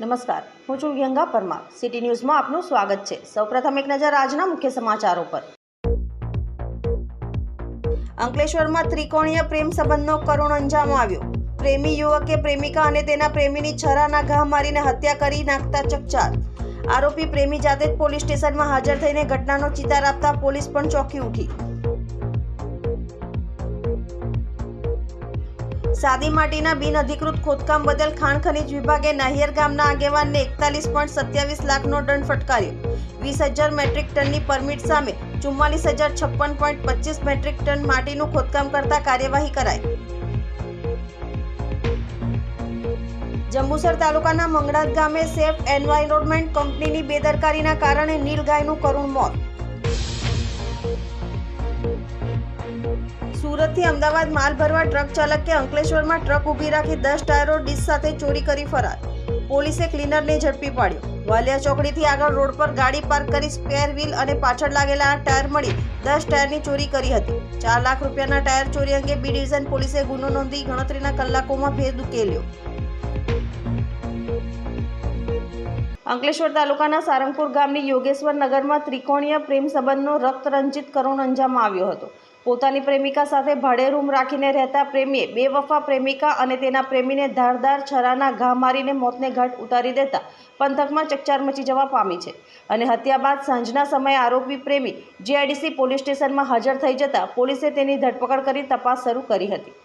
નમસ્કાર, હું છું વ્યંગા પરમાર. સિટી ન્યૂઝમાં આપનું સ્વાગત છે. સૌપ્રથમ એક નજર આજના મુખ્ય સમાચારો પર. અંકલેશ્વરમાં ત્રિકોણીય પ્રેમ સંબંધનો કરુણ અંજામ આવ્યો. પ્રેમી યુવકે પ્રેમિકા અને તેના પ્રેમીની છરાના ઘા મારીને હત્યા કરી નાખતા ચકચાર. આરોપી પ્રેમી જાતે જ પોલીસ સ્ટેશનમાં હાજર થઈને ઘટનાનો ચિતાર આપતા પોલીસ પણ ચોંકી ઉઠી સાદી માટીના બિનઅધિકૃત ખોદકામ બદલ ખાણ ખનીજ વિભાગે નાહિયર ગામના આગેવાનને એકતાલીસ પોઈન્ટ સત્યાવીસ લાખનો દંડ ફટકાર્યો. વીસ હજાર મેટ્રિક ટનની પરમિટ સામે ચુમ્માલીસ હજાર છપ્પન પોઈન્ટ પચીસ મેટ્રિક ટન માટીનું ખોદકામ કરતા કાર્યવાહી કરાઈ. જંબુસર તાલુકાના મંગળાત ગામે સેફ એન્વાયરોન્મેન્ટ કંપનીની બેદરકારીના કારણે નીલગાયનું કરુણ મોત. સુરતથી અમદાવાદ માલ ભરવા ટ્રક ચાલકે અંકલેશ્વરમાં ટ્રક ઊભી રાખી દસ ટાયરો ડીશ સાથે ચોરી કરી ફરાર. પોલીસે ક્લીનરને ઝડપી પાડ્યો. વાલિયા ચોકડીથી આગળ રોડ પર ગાડી પાર્ક કરી સ્પેર વ્હીલ અને પાછળ લાગેલા ટાયર મળી દસ ટાયરની ચોરી કરી હતી. ચાર લાખ રૂપિયાના ટાયર ચોરી અંગે બી ડિવિઝન પોલીસે ગુનો નોંધી ગણતરીના કલાકોમાં ભેદ ઉકેલ્યો. અંકલેશ્વર તાલુકાના સારંગપુર ગામની યોગેશ્વર નગરમાં ત્રિકોણીય પ્રેમ સંબંધનો રક્તરંજિત કરુણ અંજામ આવ્યો હતો. પોતાની પ્રેમિકા સાથે ભાડે રૂમ રાખીને રહેતા પ્રેમીએ બેવફા પ્રેમિકા અને તેના પ્રેમીને ધારદાર છરાના ઘા મારીને મોતને ઘાટ ઉતારી દેતા પંથકમાં ચકચાર મચી જવા પામી છે અને હત્યા બાદ સાંજના સમયે આરોપી પ્રેમી જીઆઈડીસી પોલીસ સ્ટેશનમાં હાજર થઈ જતા પોલીસે તેની ધરપકડ કરી તપાસ શરૂ કરી હતી.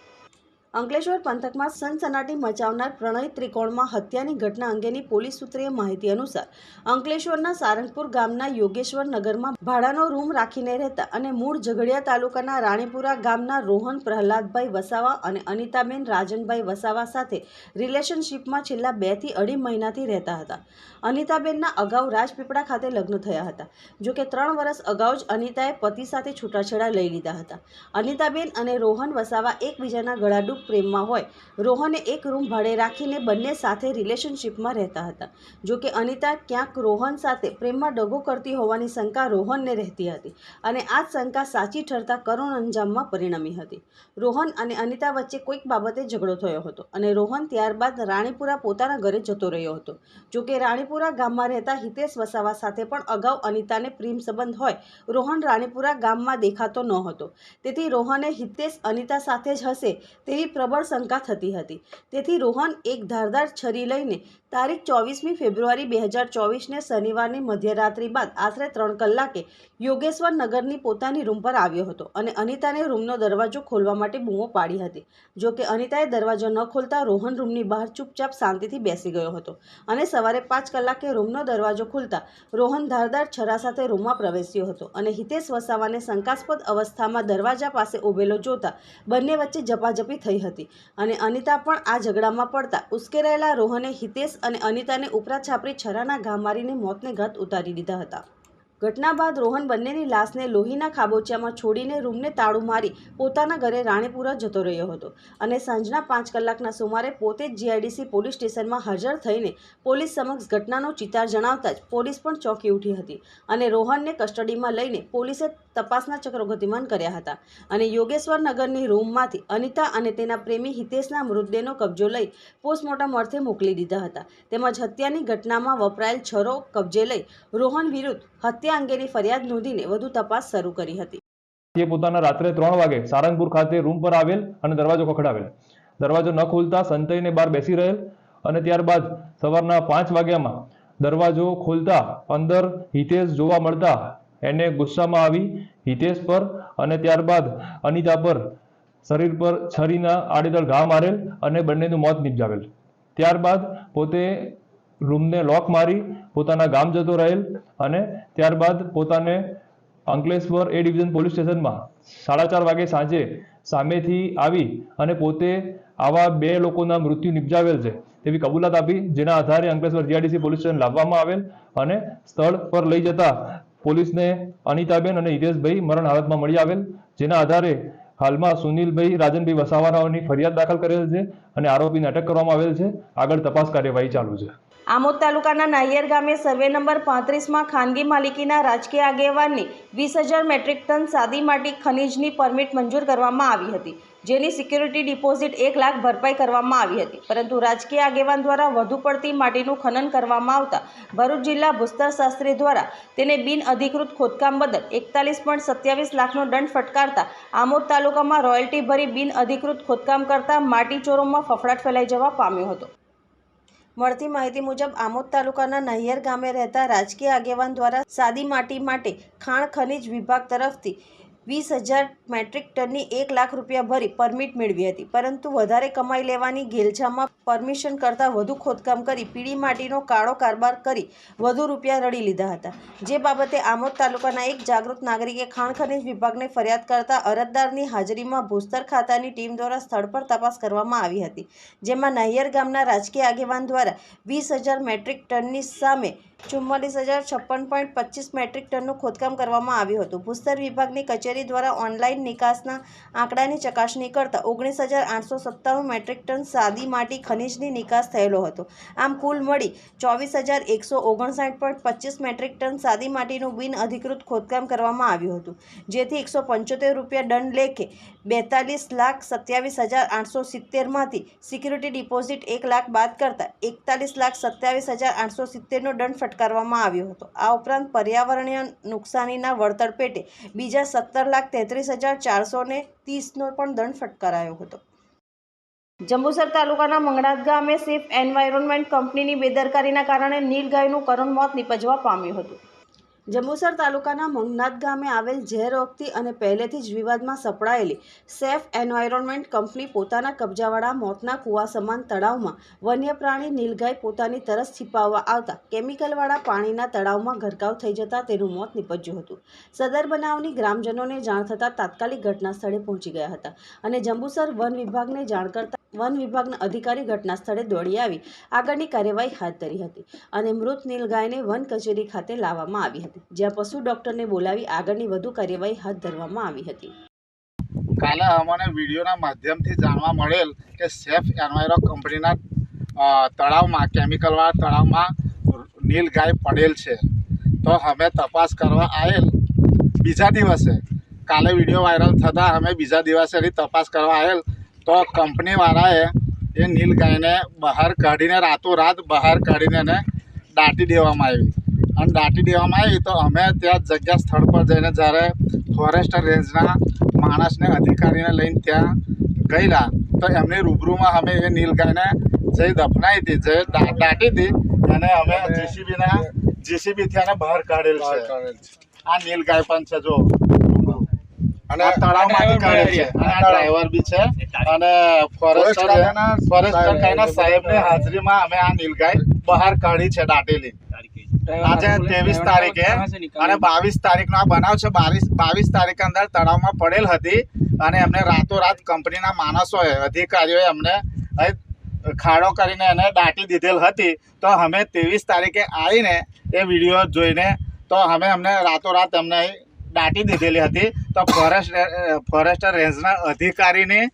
અંકલેશ્વર પંથકમાં સનસનાટી મચાવનાર પ્રણય ત્રિકોણમાં હત્યાની ઘટના અંગેની પોલીસ સૂત્રીય માહિતી અનુસાર, અંકલેશ્વરના સારંગપુર ગામના યોગેશ્વર નગરમાં ભાડાનો રૂમ રાખીને રહેતા અને મૂળ ઝઘડિયા તાલુકાના રાણીપુરા ગામના રોહન, પ્રહલાદભાઈ વસાવા અને અનિતાબેન રાજનભાઈ વસાવા સાથે રિલેશનશિપમાં છેલ્લા બેથી અઢી મહિનાથી રહેતા હતા. અનિતાબેનના અગાઉ રાજપીપળા ખાતે લગ્ન થયા હતા જોકે ત્રણ વર્ષ અગાઉ જ અનિતાએ પતિ સાથે છૂટાછેડા લઈ લીધા હતા. અનિતાબેન અને રોહન વસાવા એકબીજાના ગળાડૂબ પ્રેમમાં હોય. રોહને એક રૂમ ભાડે રાખીને બંને સાથે રિલેશનશિપમાં રહેતા હતા. જો કે અનિતા ક્યાંક રોહન સાથે પ્રેમમાં ડગો કરતી હોવાની શંકા રોહનને રહેતી હતી અને આ શંકા સાચી ઠરતા કરુણ અંજામમાં પરિણમી હતી. રોહન અને અનિતા વચ્ચે કોઈક બાબતે ઝઘડો થયો હતો અને રોહન ત્યારબાદ રાણીપુરા પોતાના ઘરે જતો રહ્યો હતો. જો કે રાણીપુરા ગામમાં રહેતા હિતેશ વસાવા સાથે પણ અગાઉ અનિતાને પ્રેમ સંબંધ હોય, રોહન રાણીપુરા ગામમાં દેખાતો ન હતો તેથી રોહને હિતેશ અનિતા સાથે જ હશે તેવી પ્રબળ શંકા થતી હતી. તેથી રોહન એક ધારદાર છરી લઈને તારીખ ચોવીસમી ફેબ્રુઆરી બે હજાર ચોવીસને શનિવારની મધ્યરાત્રિ બાદ આશરે ત્રણ કલાકે યોગેશ્વર નગરની પોતાની રૂમ પર આવ્યો હતો અને અનિતાને રૂમનો દરવાજો ખોલવા માટે બૂમો પાડી હતી. જોકે અનિતાએ દરવાજો ન ખોલતા રોહન રૂમની બહાર ચૂપચાપ શાંતિથી બેસી ગયો હતો અને સવારે પાંચ કલાકે રૂમનો દરવાજો ખુલતા રોહન ધારદાર છરા સાથે રૂમમાં પ્રવેશ્યો હતો અને હિતેશ વસાવાને શંકાસ્પદ અવસ્થામાં દરવાજા પાસે ઊભેલો જોતા બંને વચ્ચે ઝપાઝપી થઈ હતી. અને અનિતા પણ આ ઝઘડામાં પડતા ઉશ્કેરાયેલા રોહને હિતેશ અને અનિતાને ઉપરા છાપરી છરાના ઘા મારીને મોતને ઘાટ ઉતારી દીધા હતા. ઘટના બાદ રોહન બંનેની લાશને લોહીના ખાબોચિયામાં છોડીને રૂમને તાળું મારી પોતાના ઘરે રાણીપુરા જતો રહ્યો હતો અને સાંજના પાંચ કલાકના સુમારે પોતે જ જીઆઈડીસી પોલીસ સ્ટેશનમાં હાજર થઈને પોલીસ સમક્ષ ઘટનાનો ચિતાર જણાવતા જ પોલીસ પણ ચોંકી ઉઠી હતી અને રોહનને કસ્ટડીમાં લઈને પોલીસે તપાસના ચક્રો ગતિમાન કર્યા હતા અને યોગેશ્વર નગરની રૂમમાંથી અનિતા અને તેના પ્રેમી હિતેશના મૃતદેહનો કબજો લઈ પોસ્ટમોર્ટમ અર્થે મોકલી દીધા હતા. તેમજ હત્યાની ઘટનામાં વપરાયેલ છરો કબજે લઈ રોહન વિરુદ્ધ હત્યા અંગેની ફરિયાદ નોંધીને વધુ તપાસ શરૂ કરી હતી. તે પોતાના રાત્રે ત્રણ વાગે સારંગપુર ખાતે રૂમ પર આવેલ અને દરવાજો ખખડાવેલ. દરવાજો ન ખોલતા સંતઈને બહાર બેસી રહેલ અને ત્યારબાદ સવારના પાંચ વાગ્યામાં દરવાજો ખોલતા અંદર હિતેશ જોવા મળતા એને ગુસ્સામાં આવી હિતેશ પર અને ત્યારબાદ અનિતા પર શરીર પર છરીના આડેદળ ઘા મારેલ અને બંનેનું મોત નિપજાવેલ. ત્યારબાદ પોતે રૂમને લોક મારી, પોતાના ગામ જતો રહેલ અને ત્યારબાદ પોતાને અંકલેશ્વર એ ડિવિઝન પોલીસ સ્ટેશનમાં સાડા ચાર વાગે સાંજે સામેથી આવી અને પોતે આવા બે લોકોના મૃત્યુ નિપજાવેલ છે તેવી કબૂલાત આપી, જેના આધારે અંકલેશ્વર જીઆરડીસી પોલીસ સ્ટેશન લાવવામાં આવેલ અને સ્થળ પર લઈ જતા પોલીસને અનિતાબેન અને હિરેશભાઈ મરણ હાલતમાં મળી આવેલ, જેના આધારે હાલમાં સુનિલભાઈ, રાજનભાઈ વસાવાનાઓની ફરિયાદ દાખલ કરેલ છે અને આરોપીને અટક કરવામાં આવેલ છે. આગળ તપાસ કાર્યવાહી ચાલુ છે. આમોદ તાલુકાના નાયર ગામે સર્વે નંબર પાંત્રીસમાં ખાનગી માલિકીના રાજકીય આગેવાનની વીસ હજાર મેટ્રિક ટન સાદી માટી ખનીજની પરમિટ મંજૂર કરવામાં આવી હતી, જેની સિક્યુરિટી ડિપોઝિટ એક લાખ ભરપાઈ કરવામાં આવી હતી. પરંતુ રાજકીય આગેવાન દ્વારા વધુ પડતી માટીનું ખનન કરવામાં આવતા ભરૂચ જિલ્લા ભૂસ્તર શાસ્ત્રી દ્વારા તેને બિન અધિકૃત ખોદકામ બદલ એકતાલીસ પોઈન્ટ સત્યાવીસ લાખનો દંડ ફટકારતા આમોદ તાલુકામાં રોયલ્ટી ભરી બિન અધિકૃત ખોદકામ કરતા માટી ચોરોમાં ફફડાટ ફેલાઈ જવા પામ્યો હતો. મળતી માહિતી મુજબ, આમોદ તાલુકાના નહિયર ગામે રહેતા રાજકીય આગેવાન દ્વારા સાદી માટી માટે ખાણ ખનીજ વિભાગ તરફથી વીસ હજાર મેટ્રિક ટનની એક લાખ રૂપિયા ભરી પરમિટ મેળવી હતી. પરંતુ વધારે કમાઈ લેવાની ગેલછામાં પરમિશન કરતાં વધુ ખોદકામ કરી પીળી માટીનો કાળો કારબાર કરી વધુ રૂપિયા રડી લીધા હતા. જે બાબતે આમોદ તાલુકાના એક જાગૃત નાગરિકે ખાણ ખનિજ વિભાગને ફરિયાદ કરતા અરજદારની હાજરીમાં ભૂસ્તર ખાતાની ટીમ દ્વારા સ્થળ પર તપાસ કરવામાં આવી હતી, જેમાં નહિયર ગામના રાજકીય આગેવાન દ્વારા વીસ હજાર મેટ્રિક ટનની સામે ચુમ્માલીસ હજાર છપ્પન પોઈન્ટ પચીસ મેટ્રિક ટનનું ખોદકામ કરવામાં આવ્યું હતું. ભૂસ્તર વિભાગની કચેરી દ્વારા ઓનલાઈન નિકાસના આંકડાની ચકાસણી કરતાં ઓગણીસ હજાર આઠસો સત્તાણું મેટ્રિક ટન સાદી માટી ખનિજની નિકાસ થયેલો હતો. આમ કુલ મળી ચોવીસ હજાર એકસો ઓગણસાઠ પોઈન્ટ પચીસ મેટ્રિક ટન સાદી માટીનું બિન અધિકૃત ખોદકામ કરવામાં આવ્યું હતું. જેથી એકસો પંચોતેર રૂપિયા દંડ લેખે બેતાલીસ લાખ સત્યાવીસ હજાર આઠસો સિત્તેરમાંથી સિક્યુરિટી ડિપોઝિટ એક લાખ બાદ કરતાં એકતાલીસ લાખ સત્યાવીસ હજાર આઠસો સિત્તેરનો દંડ ફટકારવામાં આવ્યો હતો. આ ઉપરાંત પર્યાવરણીય નુકસાનીના વળતર પેટે બીજા સત્તર લાખ તેત્રીસ હજાર ચારસો ને ત્રીસનો પણ દંડ ફટકારાયો હતો. જંબુસર તાલુકાના મંગળાત ગામે સેફ એન્વાયરમેન્ટ કંપનીની બેદરકારીના કારણે નીલગાયનું કરુણ મોત નીપજવા પામ્યું હતું. જંબુસર તાલુકાના મંગનાથ ગામે આવેલ ઝેર ઓગતી અને પહેલેથી જ વિવાદમાં સપડાયેલી સેફ એન્વાયરોન્મેન્ટ કંપની પોતાના કબજાવાળા મોતના કૂવા સમાન તળાવમાં વન્ય પ્રાણી નીલગાય પોતાની તરસ છીપાવવા આવતા કેમિકલવાળા પાણીના તળાવમાં ગરકાવ થઈ જતાં તેનું મોત નીપજ્યું હતું. સદર બનાવની ગ્રામજનોને જાણ થતાં તાત્કાલિક ઘટના સ્થળે પહોંચી ગયા હતા અને જંબુસર વન વિભાગને જાણ કરતા વન વિભાગના અધિકારી ઘટના સ્થળે દોડી આવી. આગળની કાર્યવાહી હાથ ધરી હતી અને મૃત નીલગાયને વન કચેરી ખાતે લાવવામાં આવી હતી, જ્યાં પશુ ડોક્ટરને બોલાવી આગળની વધુ કાર્યવાહી હાથ ધરવામાં આવી હતી. કાલે અમને વિડીયોના માધ્યમથી જાણવા મળેલ કે સેફ એન્વાયરો કંપનીના તળાવમાં કેમિકલવાળા તળાવમાં નીલ ગાય પડેલ છે. તો અમે તપાસ કરવા આવેલ બીજા દિવસે. કાલે વીડિયો વાયરલ થતાં અમે બીજા દિવસે તપાસ કરવા આવેલ તો કંપનીવાળાએ એ નીલ ગાયને બહાર કાઢીને રાતોરાત બહાર કાઢીને એને દાટી દેવામાં આવી. અને દાટી દેવામાં આવી તો અમે ત્યાં જગ્યા સ્થળ પર જઈને જ્યારે ફોરેસ્ટર રેન્જના માણસને અધિકારીને લઈને ત્યાં ગયેલા તો એમની રૂબરૂમાં અમે એ નીલગાયને જે દફનાવી હતી જે દાટી હતી એને અમે જીસીબીના જીસીબીથી એને બહાર કાઢેલ છે. આ નીલગાય પણ છે જો. અને આ તળાવમાંથી કાઢે છે. અને આ ડ્રાઈવર બી છે. અને ફોરેસ્ટર ફોરેસ્ટર કાયના સાહેબની હાજરીમાં અમે આ નીલગાય બહાર કાઢી છે દાટેલી. આજે ત્રેવીસ તારીખે અને બાવીસ તારીખનો આ બનાવ છે. બાવીસ બાવીસ તારીખ અંદર તળાવમાં પડેલ હતી અને એમને રાતોરાત કંપનીના માણસોએ અધિકારીઓએ અમને ખાડો કરીને એને દાટી દીધેલ હતી. તો અમે ત્રેવીસ તારીખે આવીને એ વીડિયો જોઈને તો અમે અમને રાતોરાત એમને અહીં દાટી દીધેલી હતી. તો ફોરેસ્ટ ફોરેસ્ટર રેન્જના અધિકારીની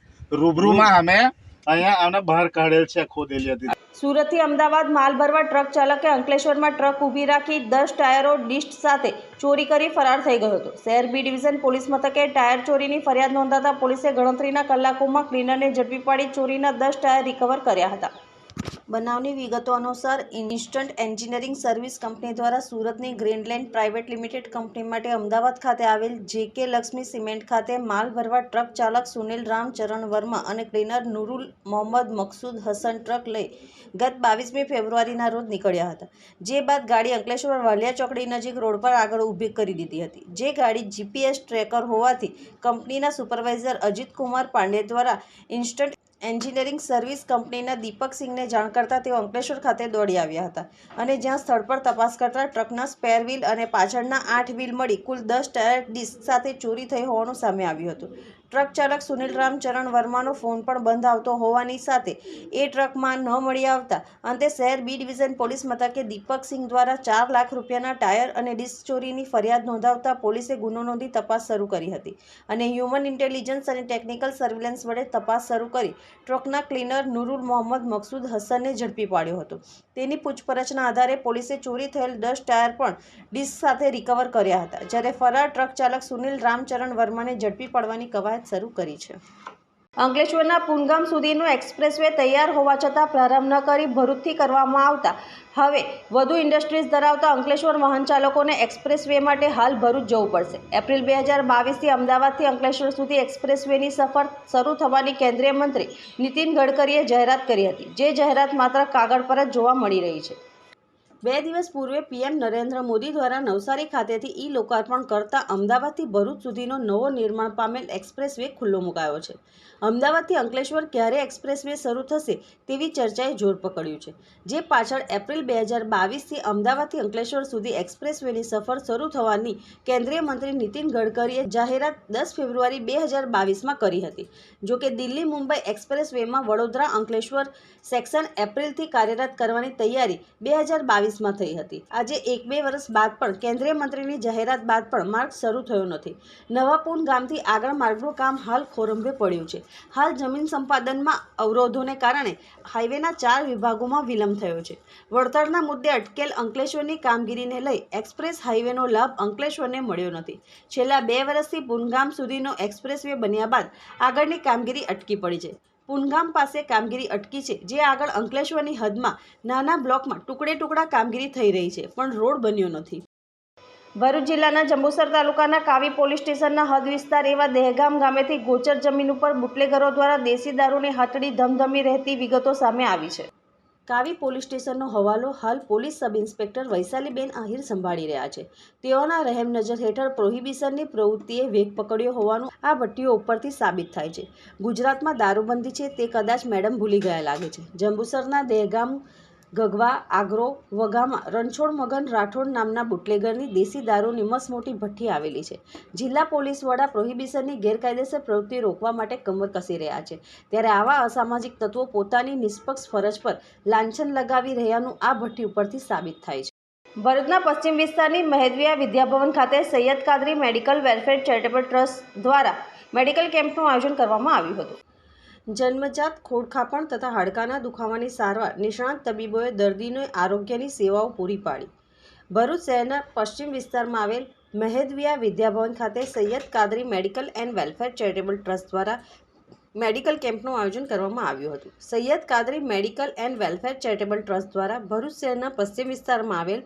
રૂબરૂમાં અમે અહીંયા અમને બહાર કાઢેલ છે ખોદેલી હતી. સુરતથી અમદાવાદ માલ ભરવા ટ્રક ચાલકે અંકલેશ્વરમાં ટ્રક ઊભી રાખી દસ ટાયરો ડિસ્ટ સાથે ચોરી કરી ફરાર થઈ ગયો હતો. શહેર બી ડિવિઝન પોલીસ મથકે ટાયર ચોરીની ફરિયાદ નોંધાતા પોલીસે ગણતરીના કલાકોમાં ક્લીનરને ઝડપી પાડી ચોરીના દસ ટાયર રિકવર કર્યા હતા. બનાવની વિગતો અનુસાર, ઇન્સ્ટન્ટ એન્જિનિયરિંગ સર્વિસ કંપની દ્વારા સુરતની ગ્રીનલેન્ડ પ્રાઇવેટ લિમિટેડ કંપની માટે અમદાવાદ ખાતે આવેલ જેકે લક્ષ્મી સિમેન્ટ ખાતે માલ ભરવા ટ્રક ચાલક સુનિલ રામચરણ વર્મા અને ક્લીનર નુરુલ મોહમ્મદ મકસૂદ હસન ટ્રક લઈ ગત બાવીસમી ફેબ્રુઆરીના રોજ નીકળ્યા હતા. જે બાદ ગાડી અંકલેશ્વર વાલિયા ચોકડી નજીક રોડ પર આગળ ઊભી કરી દીધી હતી. જે ગાડી જીપીએસ ટ્રેકર હોવાથી કંપનીના સુપરવાઇઝર અજીત કુમાર પાંડે દ્વારા ઇન્સ્ટન્ટ એન્જિનિયરિંગ સર્વિસ કંપનીના દીપક સિંહને જાણ કરતાં તેઓ અંકલેશ્વર ખાતે દોડી આવ્યા હતા અને જ્યાં સ્થળ પર તપાસ કરતાં ટ્રકના સ્પેર વ્હીલ અને પાછળના આઠ વ્હીલ મળી કુલ દસ ટાયર ડિસ્ક સાથે ચોરી થઈ હોવાનું સામે આવ્યું હતું. ટ્રક ચાલક સુનિલ રામચરણ વર્માનો ફોન પણ બંધ આવતો હોવાની સાથે એ ટ્રકમાં ન મળી આવતા અંતે શહેર બી ડિવિઝન પોલીસ મથકે દીપક સિંહ દ્વારા ચાર લાખ રૂપિયાના ટાયર અને ડિસ્ક ચોરીની ફરિયાદ નોંધાવતા પોલીસે ગુનો નોંધી તપાસ શરૂ કરી હતી અને હ્યુમન ઇન્ટેલિજન્સ અને ટેકનિકલ સર્વેલન્સ વડે તપાસ શરૂ કરી ટ્રકના ક્લીનર નુરુલ મોહમ્મદ મકસૂદ હસનને ઝડપી પાડ્યો હતો. તેની પૂછપરછના આધારે પોલીસે ચોરી થયેલ દસ ટાયર પણ ડિસ્ક સાથે રિકવર કર્યા હતા. જ્યારે ફરાર ટ્રક ચાલક સુનિલ રામચરણ વર્માને ઝડપી પાડવાની કવાયત શરૂ કરી છે. અંકલેશ્વરના પુનગામ સુધીનો એક્સપ્રેસવે તૈયાર હોવા છતાં પ્રારંભ ન કરી ભરૂચથી કરવામાં આવતા. હવે વધુ ઇન્ડસ્ટ્રીઝ ધરાવતા અંકલેશ્વર વાહન ચાલકોને એક્સપ્રેસવે માટે હાલ ભરૂચ જવું પડશે. એપ્રિલ બે હજાર બાવીસથી અમદાવાદથી અંકલેશ્વર સુધી એક્સપ્રેસવેની સફર શરૂ થવાની કેન્દ્રીય મંત્રી નીતિન ગડકરીએ જાહેરાત કરી હતી. જે જાહેરાત માત્ર કાગળ પર જ જોવા મળી રહી છે. બે દિવસ પૂર્વે પીએમ નરેન્દ્ર મોદી દ્વારા નવસારી ખાતેથી ઈ લોકાર્પણ કરતા અમદાવાદથી ભરૂચ સુધીનો નવો નિર્માણ પામેલ એક્સપ્રેસ વે ખુલ્લો મુકાયો છે. અમદાવાદથી અંકલેશ્વર ક્યારે એક્સપ્રેસવે શરૂ થશે તેવી ચર્ચાએ જોર પકડ્યું છે. જે પાછળ એપ્રિલ બે હજાર બાવીસથી અમદાવાદથી અંકલેશ્વર સુધી એક્સપ્રેસવેની સફર શરૂ થવાની કેન્દ્રીય મંત્રી નીતિન ગડકરીએ જાહેરાત દસ ફેબ્રુઆરી બે હજાર બાવીસમાં કરી હતી. જોકે દિલ્હી મુંબઈ એક્સપ્રેસ વેમાં વડોદરા અંકલેશ્વર સેક્શન એપ્રિલથી કાર્યરત કરવાની તૈયારી બે હજાર બાવીસમાં થઈ હતી. આજે એક બે વર્ષ બાદ પણ કેન્દ્રીય મંત્રીની જાહેરાત બાદ પણ માર્ગ શરૂ થયો નથી. નવાપુન ગામથી આગળ માર્ગનું કામ હાલ ખોરંભે પડ્યું છે. હાલ જમીન સંપાદનમાં અવરોધોને કારણે હાઈવેના ચાર વિભાગોમાં વિલંબ થયો છે. વળતરના મુદ્દે અટકેલ અંકલેશ્વરની કામગીરીને લઈ એક્સપ્રેસ હાઈવેનો લાભ અંકલેશ્વરને મળ્યો નથી. છેલ્લા બે વર્ષથી પુનગામ સુધીનો એક્સપ્રેસવે બન્યા બાદ આગળની કામગીરી અટકી પડી છે. પુનગામ પાસે કામગીરી અટકી છે, જે આગળ અંકલેશ્વરની હદમાં નાના બ્લોકમાં ટુકડે ટુકડા કામગીરી થઈ રહી છે, પણ રોડ બન્યો નથી. ભરૂચ જિલ્લાના જંબુસર તાલુકાના કાવી પોલીસ સ્ટેશનના હદ વિસ્તાર એવા દહેગામ ગામેથી ગોચર જમીન ઉપર બુટલેગરો દ્વારા દેશી દારૂની હાટડી ધમધમી રહેતી વિગતો સામે આવી છે. કાવી પોલીસ સ્ટેશનનો હવાલો હાલ police sub inspector Vaishaliben Ahir સંભાળી રહ્યા છે. તેઓના રહેમ નજર હેઠળ પ્રોહિબિશનની પ્રવૃત્તિએ વેગ પકડ્યો હોવાનું આ ભટ્ટીઓ ઉપરથી સાબિત થાય છે. ગુજરાતમાં દારૂબંધી છે તે કદાચ મેડમ ભૂલી ગયા લાગે છે. જંબુસરના દહેગામ ગગવા, આગ્રો વગામાં રણછોડ મગન, રાઠોડ નામના બુટલેગરની દેશી દારૂની મસમોટી ભઠ્ઠી આવેલી છે. જિલ્લા પોલીસ વડા પ્રોહિબિશનની ગેરકાયદેસર પ્રવૃત્તિ રોકવા માટે કમર કસી રહ્યા છે. ત્યારે આવા અસામાજિક તત્વો પોતાની નિષ્પક્ષ ફરજ પર લાંછન લગાવી રહ્યાનું આ ભઠ્ઠી ઉપરથી સાબિત થાય છે. ભરૂચના પશ્ચિમ વિસ્તારની મહેદવિયા વિદ્યાભવન ખાતે Sayed Kadri medical welfare charitable trust દ્વારા મેડિકલ કેમ્પનું આયોજન કરવામાં આવ્યું હતું. જન્મજાત ખોડખાપણ તથા હાડકાના દુખાવાની સારવાર, નિષ્ણાત તબીબોએ દર્દીને આરોગ્યની સેવાઓ પૂરી પાડી. ભરૂચ શહેરના પશ્ચિમ વિસ્તારમાં આવેલ મહેદવિયા વિદ્યાભવન ખાતે Sayed Kadri medical and welfare charitable trust દ્વારા મેડિકલ કેમ્પનું આયોજન કરવામાં આવ્યું હતું. Sayed Kadri medical and welfare charitable trust દ્વારા ભરૂચ શહેરના પશ્ચિમ વિસ્તારમાં આવેલ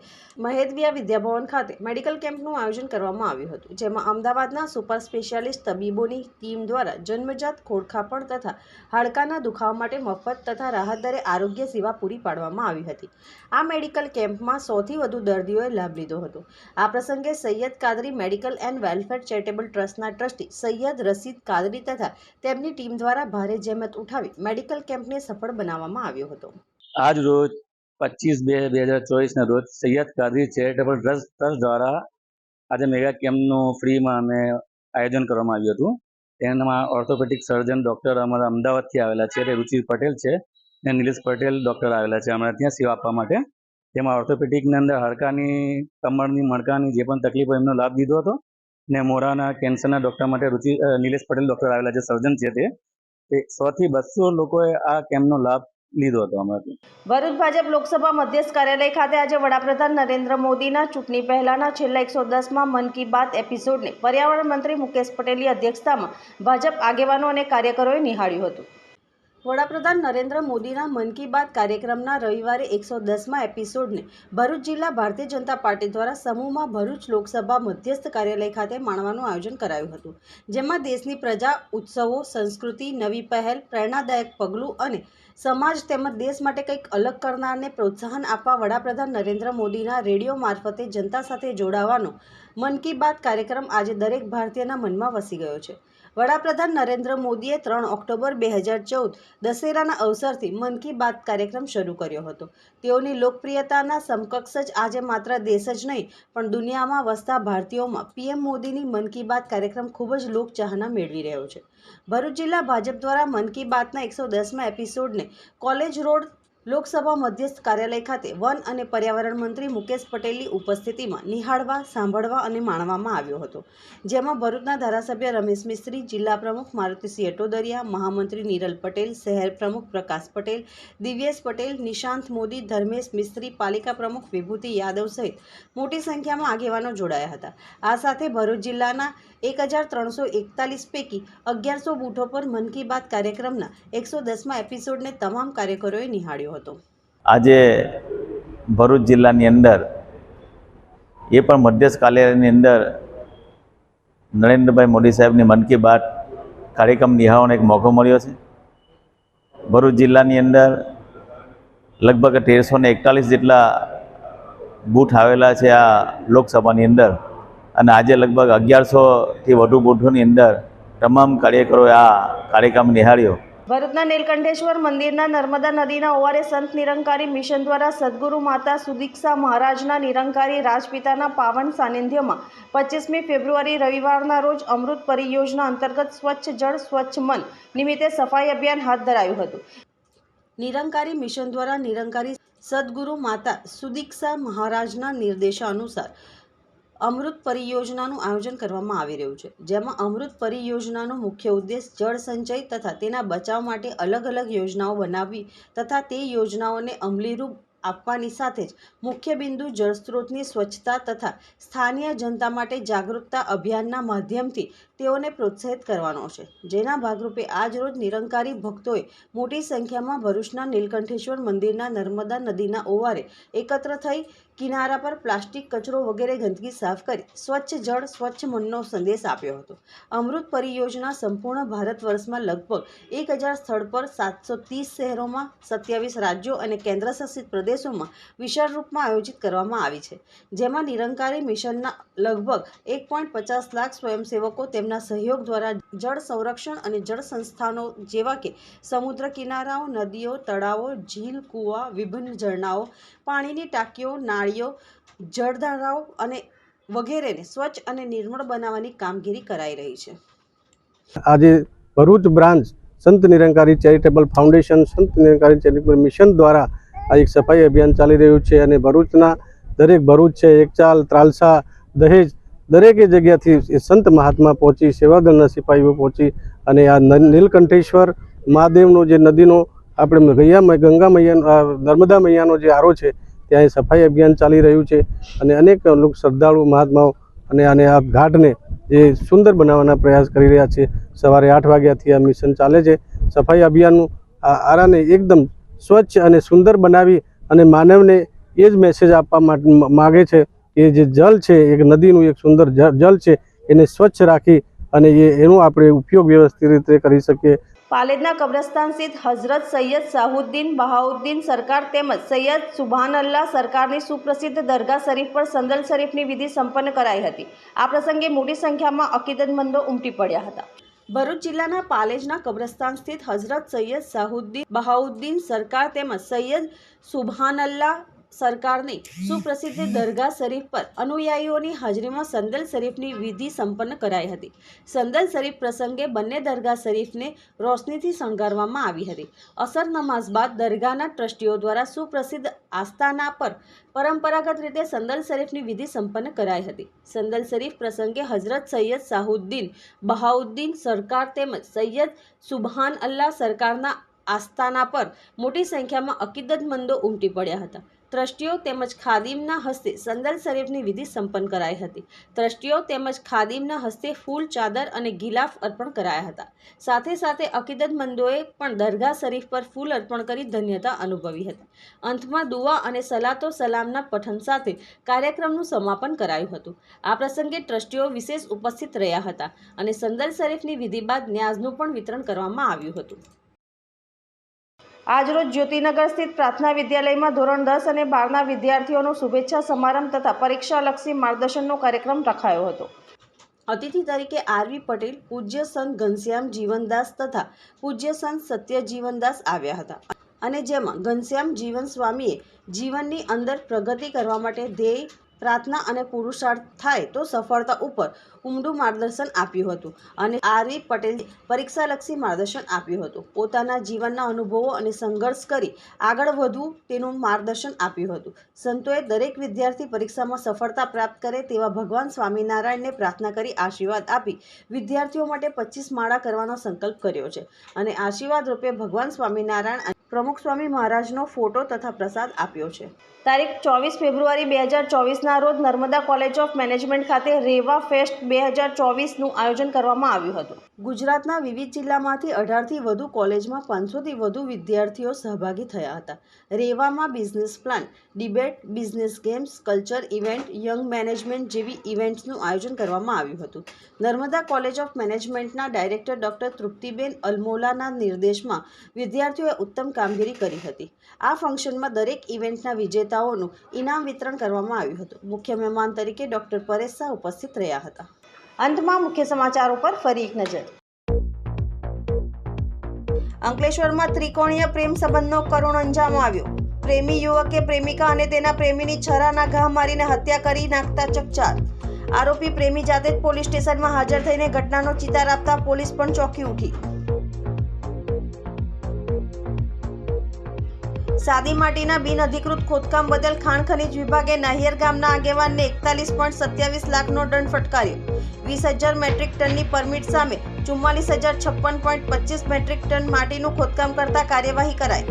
મહેદવિયા વિદ્યાભવન ખાતે મેડિકલ કેમ્પનું આયોજન કરવામાં આવ્યું હતું, જેમાં અમદાવાદના સુપર સ્પેશિયાલિસ્ટ તબીબોની ટીમ દ્વારા જન્મજાત ખોડખાપણ તથા હાડકાના દુખાવા માટે મફત તથા રાહત દરે આરોગ્ય સેવા પૂરી પાડવામાં આવી હતી. આ મેડિકલ કેમ્પમાં સૌથી વધુ દર્દીઓએ લાભ લીધો હતો. આ પ્રસંગે Sayed Kadri medical and welfare charitable ટ્રસ્ટના ટ્રસ્ટી સૈયદ રસીદ કાદરી તથા તેમની ટીમ દ્વારા ભારે જહેમત ઉઠાવી મેડિકલ કેમ્પને સફળ બનાવવામાં આવ્યો હતો. આજ રોજ પચીસ બે બે હજાર ચોવીસના રોજ Sayed Kadri charitable trust trust દ્વારા આજે મેગા કેમ્પનું ફ્રીમાં અમે આયોજન કરવામાં આવ્યું હતું. તેમાં ઓર્થોપેટિક સર્જન ડૉક્ટર અમારા અમદાવાદથી આવેલા છે તે રુચિ પટેલ છે અને નિલેશ પટેલ ડૉક્ટર આવેલા છે. અમારા ત્યાં સેવા આપવા માટે. તેમાં ઓર્થોપેટિકની અંદર હાડકાની, કમરની, મણકાની જે પણ તકલીફ હોય એમનો લાભ લીધો હતો ને મોરાના કેન્સરના ડૉક્ટર માટે રુચિ નિલેશ પટેલ ડૉક્ટર આવેલા છે સર્જન છે તે. સોથી બસો લોકોએ આ કેમ્પનો લાભ લીધો હતો અમારાથી. ભરૂચ ભાજપ લોકસભા મધ્યસ્થ કાર્યાલય ખાતે આજે વડાપ્રધાન નરેન્દ્ર મોદીના ચૂંટણી પહેલાના છેલ્લા એકસો દસમાં મન કી બાત એપિસોડને પર્યાવરણ મંત્રી મુકેશ પટેલની અધ્યક્ષતામાં ભાજપ આગેવાનો અને કાર્યકરોએ નિહાળ્યું હતું. વડાપ્રધાન નરેન્દ્ર મોદીના મન કી બાત કાર્યક્રમના રવિવારે એકસો દસમાં એપિસોડને ભરૂચ જિલ્લા ભારતીય જનતા પાર્ટી દ્વારા સમૂહમાં ભરૂચ લોકસભા મધ્યસ્થ કાર્યાલય ખાતે માણવાનું આયોજન કરાયું હતું, જેમાં દેશની પ્રજા, ઉત્સવો, સંસ્કૃતિ, નવી પહેલ, પ્રેરણાદાયક પગલું અને સમાજ તેમજ દેશ માટે કંઈક અલગ કરનારને પ્રોત્સાહન આપવા વડાપ્રધાન નરેન્દ્ર મોદીના રેડિયો મારફતે જનતા સાથે જોડાવાનો મન કી બાત કાર્યક્રમ આજે દરેક ભારતીયના મનમાં વસી ગયો છે. વડાપ્રધાન નરેન્દ્ર મોદીએ ત્રણ ઓક્ટોબર બે હજાર ચૌદ દશેરાના અવસરથી મન કી બાત કાર્યક્રમ શરૂ કર્યો હતો. તેઓની લોકપ્રિયતાના સમકક્ષ જ આજે માત્ર દેશ જ નહીં, પણ દુનિયામાં વસતા ભારતીયોમાં પીએમ મોદીની મન કી બાત કાર્યક્રમ ખૂબ જ લોકચાહના મેળવી રહ્યો છે. ભરૂચ જિલ્લા ભાજપ દ્વારા મન કી બાતના એકસો દસમાં એપિસોડને કોલેજ રોડ લોકસભા મધ્યસ્થ કાર્યાલય ખાતે વન અને પર્યાવરણ મંત્રી મુકેશ પટેલની ઉપસ્થિતિમાં નિહાળવા, સાંભળવા અને માણવામાં આવ્યો હતો. જેમાં ભરૂચના ધારાસભ્ય રમેશ મિસ્ત્રી, જિલ્લા પ્રમુખ મારુતિસિંહ અટોદરિયા મહામંત્રી નીરલ પટેલ, શહેર પ્રમુખ પ્રકાશ પટેલ, દિવ્યેશ પટેલ, નિશાંત મોદી, ધર્મેશ મિસ્ત્રી, પાલિકા પ્રમુખ વિભૂતિ યાદવ સહિત મોટી સંખ્યામાં આગેવાનો જોડાયા હતા. આ સાથે ભરૂચ જિલ્લાના એક હજાર ત્રણસો એકતાલીસ પૈકી અગિયારસો બૂથો પર મન કી બાત કાર્યક્રમના એકસો દસમા એપિસોડને તમામ કાર્યકરોએ નિહાળ્યો હતો. આજે ભરૂચ જિલ્લાની અંદર, એ પણ મધ્યસ્થ કાર્યાલયની અંદર નરેન્દ્રભાઈ મોદી સાહેબની મન કી બાત કાર્યક્રમ નિહાળવાનો એક મોકો મળ્યો છે. ભરૂચ જિલ્લાની અંદર લગભગ તેરસો ને એકતાલીસ જેટલા બૂથ આવેલા છે આ લોકસભાની અંદર અને આજે લગભગ અગિયારસોથી વધુ બૂથોની અંદર તમામ કાર્યકરોએ આ કાર્યક્રમ નિહાળ્યો. ભરૂચના નીલકંઠેશ્વર મંદિરના નર્મદા નદીના ઓવારે સંત નિરંકારી મિશન દ્વારા સદગુરુ માતા સુદીક્ષા મહારાજના નિરંકારી રાજપિતાના પાવન સાનિધ્યમાં પચીસમી ફેબ્રુઆરી રવિવારના રોજ અમૃત પરિયોજના અંતર્ગત સ્વચ્છ જળ, સ્વચ્છ મન નિમિત્તે સફાઈ અભિયાન હાથ ધરાયું હતું. નિરંકારી મિશન દ્વારા નિરંકારી સદગુરુ માતા સુદીક્ષા મહારાજના નિર્દેશાનુસાર અમૃત પરિયોજનાનું આયોજન કરવામાં આવી રહ્યું છે, જેમાં અમૃત પરિયોજનાનો મુખ્ય ઉદ્દેશ જળ સંચય તથા તેના બચાવ માટે અલગ અલગ યોજનાઓ બનાવવી તથા તે યોજનાઓને અમલીરૂપ આપવાની સાથે જ મુખ્ય બિંદુ જળસ્ત્રોતની સ્વચ્છતા તથા સ્થાનીય જનતા માટે જાગૃતતા અભિયાનના માધ્યમથી તેઓને પ્રોત્સાહિત કરવાનો છે. જેના ભાગરૂપે આજરોજ નિરંકારી ભક્તોએ મોટી સંખ્યામાં ભરૂચના નીલકંઠેશ્વર મંદિરના નર્મદા નદીના ઓવારે એકત્ર થઈ કિનારા પર પ્લાસ્ટિક કચરો વગેરે ગંદકી સાફ કરી સ્વચ્છ જળ, સ્વચ્છ મનનો સંદેશ આપ્યો હતો. અમૃત પરિયોજના સંપૂર્ણ ભારત વર્ષમાં લગભગ એક હજાર સ્થળ પર સાતસો ત્રીસ શહેરોમાં સત્યાવીસ રાજ્યો અને કેન્દ્રશાસિત પ્રદેશોમાં વિશાળ રૂપમાં આયોજિત કરવામાં આવી છે. જેમાં નિરંકારી મિશનના લગભગ એક પોઈન્ટ પચાસ લાખ સ્વયંસેવકો તેમના સહયોગ દ્વારા જળ સંરક્ષણ અને જળ સંસ્થાનો જેવા કે સમુદ્ર કિનારાઓ, નદીઓ, તળાવો, ઝીલ, કૂવા, વિભિન્ન ઝરણાઓ, પાણીની ટાંકીઓ, નાળીઓ, જળધારાઓ અને વગેરેને સ્વચ્છ અને નિર્મળ બનાવવાની કામગીરી કરાઈ રહી છે. આજે ભરૂચ બ્રાન્ચ સંત નિરંકારી ચેરિટેબલ ફાઉન્ડેશન, સંત નિરંકારી ચેરિટેબલ મિશન દ્વારા આ એક સફાઈ અભિયાન ચાલી રહ્યું છે અને ભરૂચના દરેક ભરૂચ છે, એકચાલ, ત્રાલસા, દહેજ દરેકે જગ્યાથી એ સંત મહાત્મા પહોંચી, સેવાદળના સિપાહીઓ પહોંચી અને આ નીલકંઠેશ્વર મહાદેવનો જે નદીનો આપણે ગૈયા ગંગા મૈયા નર્મદા મૈયાનો જે આરો છે, ત્યાં સફાઈ અભિયાન ચાલી રહ્યું છે અને અનેક લોકો શ્રદ્ધાળુ મહાત્માઓ અને આને આ ઘાટને જે સુંદર બનાવવાના પ્રયાસ કરી રહ્યા છે. સવારે આઠ વાગ્યાથી આ મિશન ચાલે છે. સફાઈ અભિયાનનું આરાને એકદમ સ્વચ્છ અને સુંદર બનાવી અને માનવને એ જ મેસેજ આપવા માગે છે. કે જે જલ છે, એક નદીનું એક સુંદર જલ છે, એને સ્વચ્છ રાખી અને એ, એનો આપણે ઉપયોગ વ્યવસ્થિત રીતે કરી શકીએ. પાલેદના કબ્રસ્તાન સ્થિત હઝરત સૈયદ સાહુદ્દીન બહાઉદ્દીન સરકાર તેમજ સૈયદ સુભાન અલ્લાહ સરકારની સુપ્રસિદ્ધ દરગાહ શરીફ પર સંદલ શરીફની વિધિ સંપન્ન કરાઈ હતી. આ પ્રસંગે મોટી સંખ્યામાં અકીદતમંદો ઉમટી પડ્યા હતા. ભરૂચ જિલ્લાના પાલેજના કબ્રસ્તાન સ્થિત હઝરત સૈયદ સાહુદ્દીન બહાઉદ્દીન સરકાર તેમજ સૈયદ સુભાન અલ્લાહ સરકારની સુપ્રસિદ્ધ દરગાહ શરીફ પર અનુયાયીઓની હાજરીમાં સંદલ શરીફની વિધિ સંપન્ન કરાઈ હતી. સંદલ શરીફ પ્રસંગે બંને દરગાહ શરીફને રોશનીથી શણગારવામાં આવી હતી. અસર નમાઝ બાદ દરગાહના ટ્રસ્ટીઓ દ્વારા સુપ્રસિદ્ધ આસ્થાના પર પરંપરાગત રીતે સંદલ શરીફની વિધિ સંપન્ન કરાઈ હતી. સંદલ શરીફ પ્રસંગે હઝરત સૈયદ સાહુદ્દીન બહાઉદ્દીન સરકાર તેમજ સૈયદ સુબહાન અલ્લાહ સરકારના આસ્થાના પર મોટી સંખ્યામાં અકીદતમંદો ઉમટી પડ્યા હતા. ટ્રસ્ટીઓ તેમજ ખાદિમના હસ્તે સંદલ શરીફની વિધિ સંપન્ન કરાઈ હતી. ટ્રસ્ટીઓ તેમજ ખાદિમના હસ્તે ફૂલ ચાદર અને ગિલાફ અર્પણ કરાયા હતા. સાથે સાથે અકીદતમંદોએ પણ દરગાહ શરીફ પર ફૂલ અર્પણ કરી ધન્યતા અનુભવી હતી. અંતમાં દુઆ અને સલાતો સલામના પઠન સાથે કાર્યક્રમનું સમાપન કરાયું હતું. આ પ્રસંગે ટ્રસ્ટીઓ વિશેષ ઉપસ્થિત રહ્યા હતા અને સંદલ શરીફની વિધિ બાદ ન્યાઝનું પણ વિતરણ કરવામાં આવ્યું હતું. આજરોજ જ્યોતિનગર સ્થિત પ્રાર્થના વિદ્યાલયમાં ધોરણ દસ અને બારના વિદ્યાર્થીઓનો શુભેચ્છા સમારંભ તથા પરીક્ષાલક્ષી માર્ગદર્શનનો કાર્યક્રમ રખાયો હતો. અતિથિ તરીકે આરવી પટેલ, પૂજ્ય સંત ઘનશ્યામ જીવનદાસ તથા પૂજ્ય સંત સત્ય જીવનદાસ આવ્યા હતા. અને જેમાં ઘનશ્યામ જીવન સ્વામીએ જીવનની અંદર પ્રગતિ કરવા માટે ધ્યેય પ્રાર્થના અને પુરુષાર્થ થાય તો સફળતા ઉપર ઉમદું માર્ગદર્શન આપ્યું હતું અને આરવી પટેલ પરીક્ષાલક્ષી માર્ગદર્શન આપ્યું હતું. પોતાના જીવનના અનુભવો અને સંઘર્ષ કરી આગળ વધવું તેનું માર્ગદર્શન આપ્યું હતું. સંતોએ દરેક વિદ્યાર્થી પરીક્ષામાં સફળતા પ્રાપ્ત કરે તેવા ભગવાન સ્વામિનારાયણને પ્રાર્થના કરી આશીર્વાદ આપી વિદ્યાર્થીઓ માટે પચીસ માળા કરવાનો સંકલ્પ કર્યો છે અને આશીર્વાદ રૂપે ભગવાન સ્વામિનારાયણ પ્રમુખ સ્વામી મહારાજનો ફોટો તથા પ્રસાદ આપ્યો છે. તારીખ ચોવીસ ફેબ્રુઆરી બે હજાર ચોવીસના રોજ નર્મદા કોલેજ ઓફ મેનેજમેન્ટ ખાતે રેવા ફેસ્ટ બે હજાર ચોવીસનું આયોજન કરવામાં આવ્યું હતું. ગુજરાતના વિવિધ જિલ્લામાંથી અઢારથી વધુ કોલેજમાં પાંચસોથી વધુ વિદ્યાર્થીઓ સહભાગી થયા હતા. રેવામાં business plan, debate, business games, culture event, young management જેવી ઇવેન્ટ્સનું આયોજન કરવામાં આવ્યું હતું. નર્મદા કોલેજ ઓફ મેનેજમેન્ટના ડાયરેક્ટર ડૉક્ટર તૃપ્તિબેન અલમોલાના નિર્દેશમાં વિદ્યાર્થીઓએ ઉત્તમ કામગીરી કરી હતી. આ ફંક્શનમાં દરેક ઇવેન્ટના વિજેતાઓનું ઇનામ વિતરણ કરવામાં આવ્યું હતું. મુખ્ય મહેમાન તરીકે ડૉક્ટર પરેશ શાહ ઉપસ્થિત રહ્યા હતા. અંતમાં મુખ્ય સમાચારો પર ફરી એક નજર. અંકલેશ્વરમાં ત્રિકોણીય પ્રેમ સંબંધનો કરુણ અંજામ આવ્યો. પ્રેમી યુવકે પ્રેમિકા અને તેના પ્રેમીની છરાના ઘા મારીને હત્યા કરી નાખતા ચકચાર. આરોપી પ્રેમી જાતે જ પોલીસ સ્ટેશનમાં હાજર થઈને ઘટનાનો ચિતાર આપતા પોલીસ પણ ચોંકી ઉઠી. સાદી માટીના બિન અધિકૃત ખોદકામ બદલ ખાણ ખનીજ વિભાગે નાહિયર ગામના આગેવાનને એકતાલીસ પોઈન્ટ સત્યાવીસ લાખનો દંડ ફટકાર્યો. વીસ હજાર મેટ્રિક ટનની પરમિટ સામે ચુમ્માલીસ હજાર છપ્પન પોઈન્ટ પચીસ મેટ્રિક ટન માટીનું ખોદકામ કરતા કાર્યવાહી કરાઈ.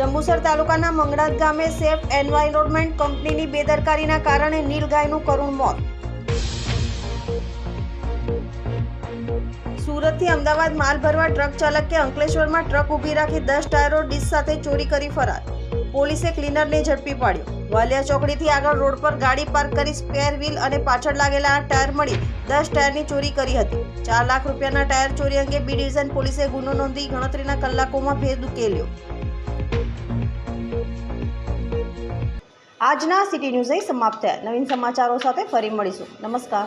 જંબુસર તાલુકાના મંગળાત ગામે સેફ એન્વાયરોન્મેન્ટ કંપનીની બેદરકારીના કારણે નીલગાયનું કરુણ મોત. સુરતથી અમદાવાદ માલ ભરવા ટ્રક ચાલકે અંકલેશ્વરમાં ટ્રક ઊભી રાખી દસ ટાયરો ડીશ સાથે ચોરી કરી ફરાર. પોલીસે ક્લીનરને ઝડપી પાડ્યો. વાલિયા ચોકડીથી આગળ રોડ પર ગાડી પાર્ક કરી સ્પેર વ્હીલ અને પાછળ લાગેલા આ ટાયર મળી દસ ટાયરની ચોરી કરી હતી. ચાર લાખ રૂપિયાના ટાયર ચોરી અંગે બી ડિવિઝન પોલીસે ગુનો નોંધી ગણતરીના કલાકોમાં ભેદ ઉકેલ્યો. આજના સિટી ન્યૂઝ સમાપ્ત થયા. નવીન સમાચારો સાથે ફરી મળીશું. નમસ્કાર.